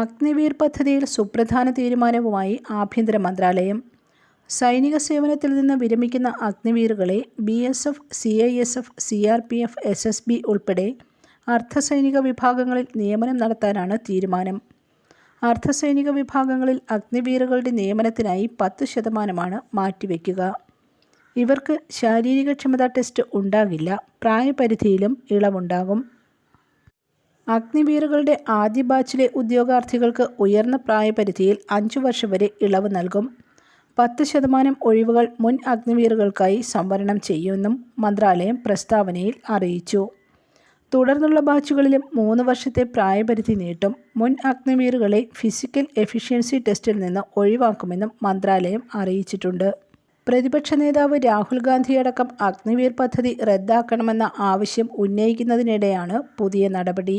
അഗ്നിവീർ പദ്ധതിയിൽ സുപ്രധാന തീരുമാനവുമായി ആഭ്യന്തര മന്ത്രാലയം. സൈനിക സേവനത്തിൽ നിന്ന് വിരമിക്കുന്ന അഗ്നിവീറുകളെ B S F C I S F C R P F S S B ഉൾപ്പെടെ അർദ്ധസൈനിക വിഭാഗങ്ങളിൽ നിയമനം നടത്താനാണ് തീരുമാനം. അർദ്ധസൈനിക വിഭാഗങ്ങളിൽ അഗ്നിവീറുകളുടെ നിയമനത്തിനായി പത്ത് ശതമാനമാണ് മാറ്റിവെക്കുക. ഇവർക്ക് ശാരീരികക്ഷമതാ ടെസ്റ്റ് ഉണ്ടാകില്ല. പ്രായപരിധിയിലും ഇളവുണ്ടാകും. അഗ്നിവീറുകളുടെ ആദ്യ ബാച്ചിലെ ഉദ്യോഗാർത്ഥികൾക്ക് ഉയർന്ന പ്രായപരിധിയിൽ അഞ്ചു വർഷം വരെ ഇളവ് നൽകും. പത്ത് ശതമാനം ഒഴിവുകൾ മുൻ അഗ്നിവീറുകൾക്കായി സംവരണം ചെയ്യുമെന്നും മന്ത്രാലയം പ്രസ്താവനയിൽ അറിയിച്ചു. തുടർന്നുള്ള ബാച്ചുകളിലും മൂന്ന് വർഷത്തെ പ്രായപരിധി നീട്ടും. മുൻ അഗ്നിവീറുകളെ ഫിസിക്കൽ എഫിഷ്യൻസി ടെസ്റ്റിൽ നിന്ന് ഒഴിവാക്കുമെന്നും മന്ത്രാലയം അറിയിച്ചിട്ടുണ്ട്. പ്രതിപക്ഷ നേതാവ് രാഹുൽ ഗാന്ധിയടക്കം അഗ്നിവീർ പദ്ധതി റദ്ദാക്കണമെന്ന ആവശ്യം ഉന്നയിക്കുന്നതിനിടെയാണ് പുതിയ നടപടി.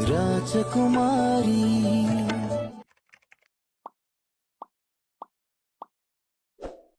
Rajakumari.